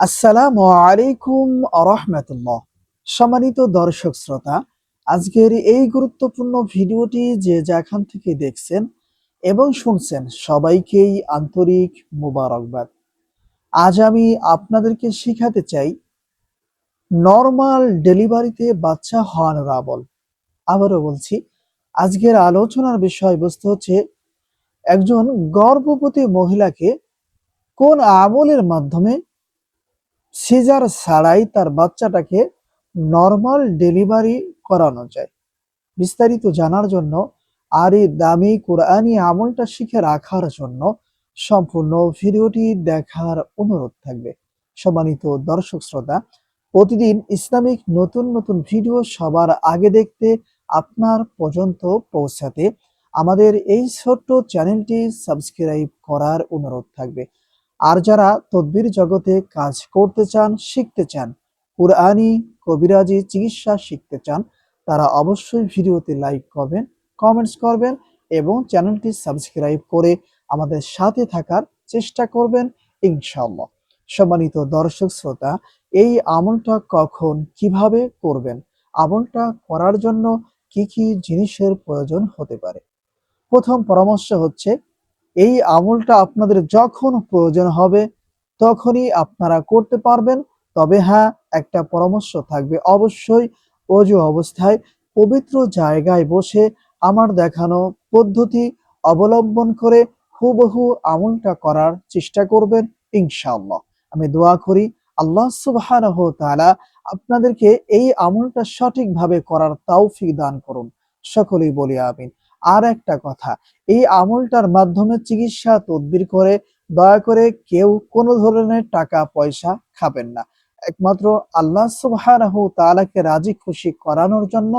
আসসালামু আলাইকুম আরহামতুল্লাহ। সম্মানিত দর্শক শ্রোতা, আজকের এই গুরুত্বপূর্ণ ভিডিওটি যে যেখান থেকে দেখছেন এবং শুনছেন সবাইকেই আন্তরিক মোবারকবাদ। আজ আমি আপনাদেরকে শিখাতে চাই, নর্মাল ডেলিভারিতে বাচ্চা হওয়ানোর আমল আবারও বলছি, আজকের আলোচনার বিষয়বস্তু হচ্ছে, একজন গর্ভবতী মহিলাকে কোন আমলের মাধ্যমে সিজার ছাড়াই তার বাচ্চাটাকে নর্মাল ডেলিভারি করানো যায়। বিস্তারিত জানার জন্য আর এই দামি কোরআনি আমলটা শিখে রাখার জন্য সম্পূর্ণ ভিডিওটি দেখার অনুরোধ থাকবে। সম্মানিত দর্শক শ্রোতা, প্রতিদিন ইসলামিক নতুন নতুন ভিডিও সবার আগে দেখতে আপনার পর্যন্ত পৌঁছাতে আমাদের এই ছোট্ট চ্যানেলটি সাবস্ক্রাইব করার অনুরোধ থাকবে। আর যারা তদ্বির জগতে কাজ করতে চান, শিখতে চান, কুরআনি কবিরাজি চিকিৎসা শিখতে চান, তারা অবশ্যই ভিডিওতে লাইক করবেন, কমেন্টস করবেন এবং চ্যানেলটি সাবস্ক্রাইব করে আমাদের সাথে থাকার চেষ্টা করবেন, ইনশাআল্লাহ। সম্মানিত দর্শক শ্রোতা, এই আমলটা কখন, কীভাবে করবেন, আমলটা করার জন্য কি কি জিনিসের প্রয়োজন হতে পারে? প্রথম পরামর্শ হচ্ছে এই আমলটা আপনাদের যখন প্রয়োজন হবে, তখনই আপনারা করতে পারবেন। তবে হ্যাঁ একটা পরামর্শ থাকবে। অবশ্যই অজু অবস্থায় পবিত্র জায়গায় বসে আমার দেখানো পদ্ধতি অবলম্বন করে হুবহু আমলটা করার চেষ্টা করবেন, ইনশাআল্লাহ। আমি দোয়া করি, আল্লাহ সুবহানাহ আপনাদেরকে এই আমলটা সঠিকভাবে করার তৌফিক দান করুন। সকলেই বলি আমিন। আর একটা কথা, এই আমলটার মাধ্যমে চিকিৎসা তদবির করে দয়া করে কেউ কোনো ধরনের টাকা পয়সা খাবেন না। একমাত্র আল্লাহ সুবহানাহু তাআলাকে রাজি খুশি করানোর জন্য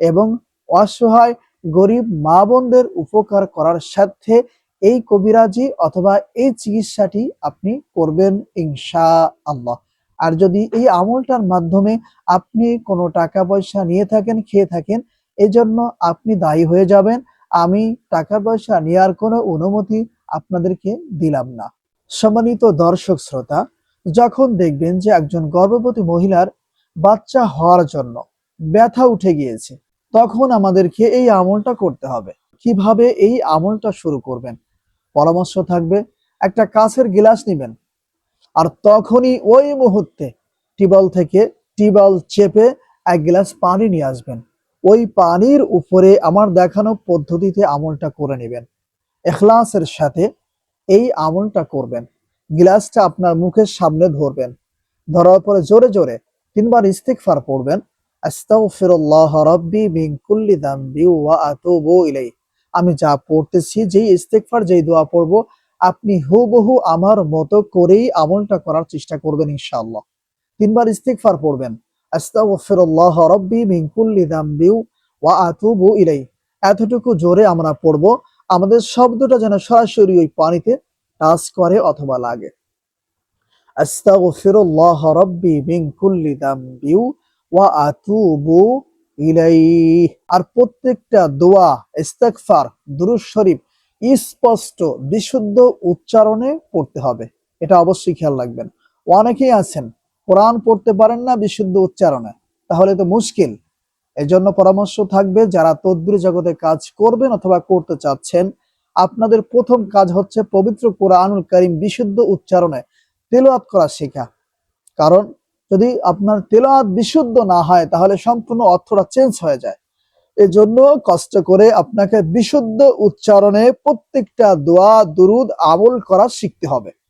এবং অসহায় গরিব মা বোনদের উপকার করার সাথে এই কবিরাজি অথবা এই চিকিৎসাটি আপনি করবেন ইনশা আল্লাহ আর যদি এই আমলটার মাধ্যমে আপনি কোনো টাকা পয়সা নিয়ে থাকেন, খেয়ে থাকেন এজন্য আপনি দায়ী হয়ে যাবেন। আমি টাকা পয়সা নেওয়ার কোনো অনুমতি আপনাদেরকে দিলাম না। সম্মানিত দর্শক শ্রোতা, যখন দেখবেন যে একজন গর্ভবতী মহিলার বাচ্চা হওয়ার জন্য ব্যথা উঠে গিয়েছে, তখন আমাদেরকে এই আমলটা করতে হবে। কীভাবে এই আমলটা শুরু করবেন? পরামর্শ থাকবে, একটা কাছের গিলাস নেবেন আর তখনই ওই মুহূর্তে টিবল থেকে টিবল চেপে এক গ্লাস পানি নিয়ে আসবেন। ওই পানির উপরে আমার দেখানো পদ্ধতিতে আমলটা করে নেবেন। এখলাসের সাথে এই আমলটা করবেন। গ্লাসটা আপনার মুখের সামনে ধরবেন। ধরার পরে জোরে জোরে তিনবার ইস্তিগফার পড়বেন। আমি যা পড়তেছি, যেই ইস্তিগফার, যেই দোয়া পড়ব, আপনি হুবহু আমার মতো করেই আমলটা করার চেষ্টা করবেন ইনশাআল্লাহ। তিনবার ইস্তিগফার পড়বেন। রাব্বি মিন কুল্লি ওয়া আতুবু ইলাই এতটুকু জোরে আমরা পড়ব, আমাদের শব্দটা যেন সরাসরি ওই পানিতে টাচ করে অথবা লাগে। রাব্বি মিন কুল্লি ওয়া আতুবু ইলাইহি। আর প্রত্যেকটা দোয়া, ইস্তেগফার, দুরূদ শরীফ স্পষ্ট, বিশুদ্ধ উচ্চারণে পড়তে হবে। এটা অবশ্যই খেয়াল রাখবেন। অনেকেই আছেন কোরআন পড়তে পারেন না বিশুদ্ধ উচ্চারণে। তাহলে তো মুশকিল। এজন্য পরামর্শ থাকবে, যারা তদ্বির জগতে কাজ করবেন অথবা করতে চাচ্ছেন, আপনাদের প্রথম কাজ হচ্ছে পবিত্র কোরআনুল করিম বিশুদ্ধ উচ্চারণে তেলাওয়াত করা শেখা। কারণ, যদি আপনার তেলাওয়াত বিশুদ্ধ না হয়, তাহলে সম্পূর্ণ অর্থটা চেঞ্জ হয়ে যায়। এজন্য কষ্ট করে আপনাকে বিশুদ্ধ উচ্চারণে প্রত্যেকটা দোয়া, দুরুদ আমল করা শিখতে হবে।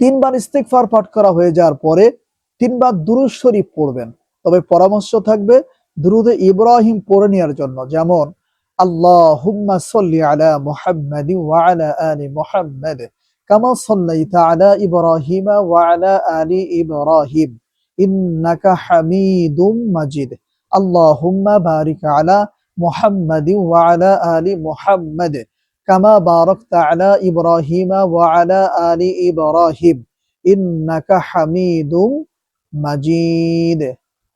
তিনবার ইস্তেকফার পাঠ করা হয়ে যাওয়ার পরে তিনবার দুরুদ শরীফ পড়বেন। তবে পরামর্শ থাকবে দুরুদে ইব্রাহিম পড়ে নেওয়ার জন্য। যেমন আলা মুহাম্মাদি ওয়া আলা আলি মুহাম্মাদ কামা বারাকতা আলা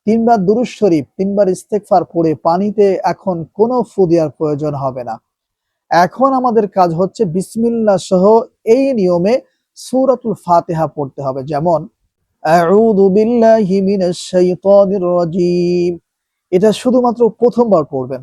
তিনবার দুরুদ শরীফ, তিনবার ইস্তেগফার পড়ে পানিতে এখন কোনো ফু দেওয়ার প্রয়োজন হবে না। এখন আমাদের কাজ হচ্ছে বিসমিল্লাহ সহ এই নিয়মে সূরাতুল ফাতিহা পড়তে হবে, যেমন এটা শুধুমাত্র প্রথমবার পড়বেন।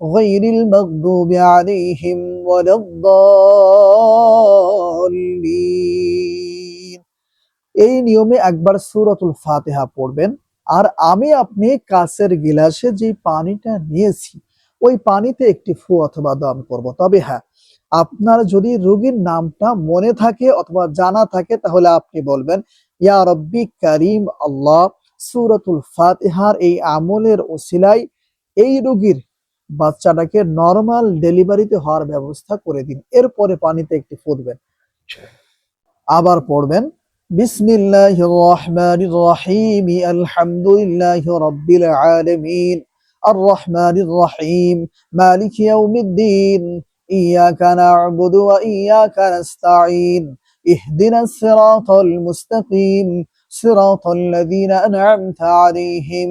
غير المغضوب عليهم ولا الضالين এই নিয়মে একবার সূরাতুল ফাতিহা পড়বেন আর আমি আপনি কাছের গিলাসে যে পানিটা নিয়েছি ওই পানিতে একটি ফু অথবা দম করব তবে হ্যাঁ আপনার যদি রোগীর নামটা মনে থাকে অথবা জানা থাকে তাহলে আপনি বলবেন ইয়া রব্বি করিম আল্লাহ সূরাতুল ফাতিহার এই আমলের ওসিলায় এই রোগীর বাচ্চাটাকে নরমাল ডেলিভারিতে হওয়ার ব্যবস্থা করে দিন এরপরে পানিতে একটি ফুটবেন আবার পড়বেন বিসমিল্লাহির রহমানির রহিম আলহামদুলিল্লাহি রাব্বিল আলামিন আর রহমানির রহিম মালিক ইয়াউমিদ্দিন إياك نعبد وإياك نستعين اهدنا الصراط المستقيم صراط الذين أنعمت عليهم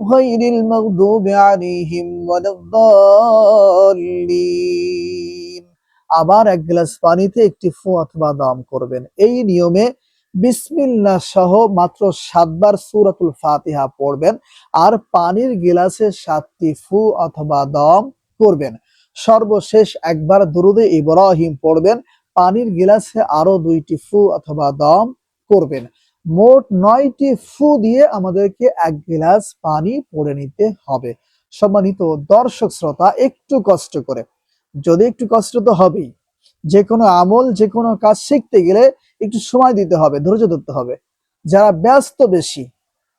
غير المغضوب عليهم ولا الضالين আবার এক গ্লাস পানিতে একটি ফু অথবা দম করবেন এই নিয়মে বিসমিল্লাহ সহ মাত্র সাতবার সূরাতুল ফাতিহা পড়বেন আর পানির গিলাসে সাতটি ফু অথবা দম করবেন সর্বশেষ একবার দুরুদে ইব্রাহিম পড়বেন পানির গিলাসে আরো দুইটি ফু অথবা দম করবেন মোট নয়টি ফু দিয়ে আমাদেরকে এক গিলাস পানি পড়ে নিতে হবে। সম্মানিত দর্শক শ্রোতা, একটু কষ্ট করে। যদি একটু কষ্ট তো হবেই। যে কোনো আমল যে কোনো কাজ শিখতে গেলে একটু সময় দিতে হবে, ধৈর্য ধরতে হবে। যারা ব্যস্ত বেশি,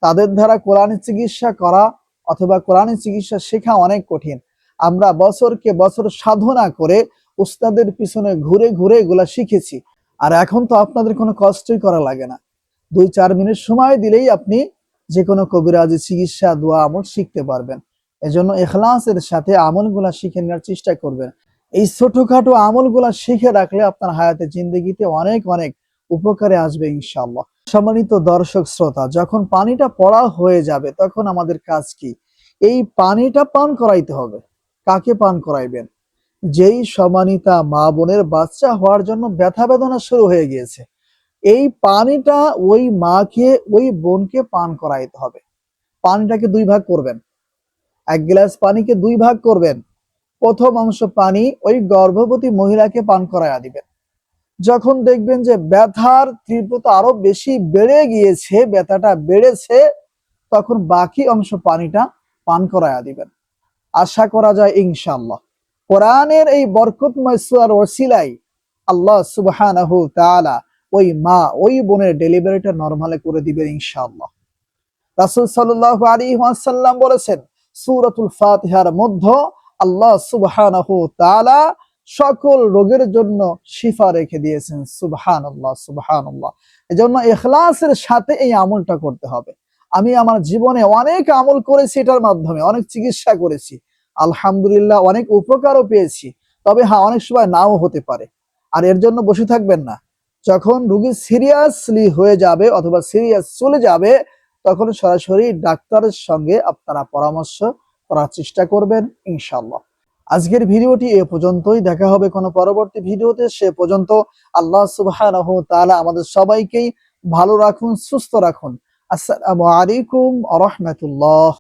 তাদের দ্বারা কোরআনের চিকিৎসা করা অথবা কোরআনের চিকিৎসা শেখা অনেক কঠিন। আমরা বছরকে বছর সাধনা করে উস্তাদের পিছনে ঘুরে ঘুরে এগুলা শিখেছি। আর এখন তো আপনাদের কোনো কষ্টই করা লাগে না। দুই চার মিনিট সময় দিলেই আপনি যে কোনো কবিরাজি চিকিৎসা, দোয়া, আমল শিখতে পারবেন। এজন্য এখলাসের সাথে আমলগুলা শিখে নেওয়ার চেষ্টা করবেন। এই ছোটখাটো আমলগুলা শিখে রাখলে আপনার হায়াতে জিন্দগিতে অনেক অনেক উপকারে আসবে ইনশাল্লাহ সম্মানিত দর্শক শ্রোতা, যখন পানিটা পড়া হয়ে যাবে, তখন আমাদের কাজ কি? এই পানিটা পান করাইতে হবে। কাকে পান করাইবেন? যেই সমানিতা মা বোনের বাচ্চা হওয়ার জন্য ব্যথা বেদনা শুরু হয়ে গিয়েছে। এই পানিটা ওই মাকে, ওই বোনকে পান করাইতে হবে। পানিটাকে দুই ভাগ করবেন। এক গ্লাস পানিকে দুই ভাগ করবেন। প্রথম অংশ পানি ওই গর্ভবতী মহিলাকে পান করাইয়া দিবেন। যখন দেখবেন যে ব্যথার তীব্রতা আরও বেশি বেড়ে গিয়েছে, ব্যথাটা বেড়েছে, তখন বাকি অংশ পানিটা পান করাইয়া দিবেন। আশা করা যায় ইনশাআল্লাহ। কোরআনের এই বরকতময় সুরার ওসিলাই আল্লাহ তাআলা ওই মা, ওই বোনের ডেলিভারিটা নরমালে করে দিবেন ইনশাআল্লাহ। রাসূল সাল্লাল্লাহু আলাইহি ওয়াসাল্লাম বলেছেন, সূরাতুল ফাতিহার মধ্যে আল্লাহ সুবহানাহু তাআলা সকল রোগের জন্য শিফা রেখে দিয়েছেন। সুবহানাল্লাহ সুবহানাল্লাহ। এজন্য ইখলাসের সাথে এই আমলটা করতে হবে। আমি আমার জীবনে অনেক আমল করেছি এটার মাধ্যমে, অনেক চিকিৎসা করেছি। আলহামদুলিল্লাহ অনেক উপকারও পেয়েছি। তবে হ্যাঁ অনেক সময় নাও হতে পারে। আর এর জন্য বসে থাকবেন না। যখন রুগী সিরিয়াসলি হয়ে যাবে অথবা সিরিয়াস চলে যাবে, তখন সরাসরি ডাক্তারের সঙ্গে আপনারা পরামর্শ করার চেষ্টা করবেন ইনশাল্লাহ আজকের ভিডিওটি এ পর্যন্তই। দেখা হবে কোনো পরবর্তী ভিডিওতে। সে পর্যন্ত আল্লাহ তাআলা আমাদের সবাইকেই ভালো রাখুন, সুস্থ রাখুন। আসসালামু আলাইকুম রহমতুল্লাহ।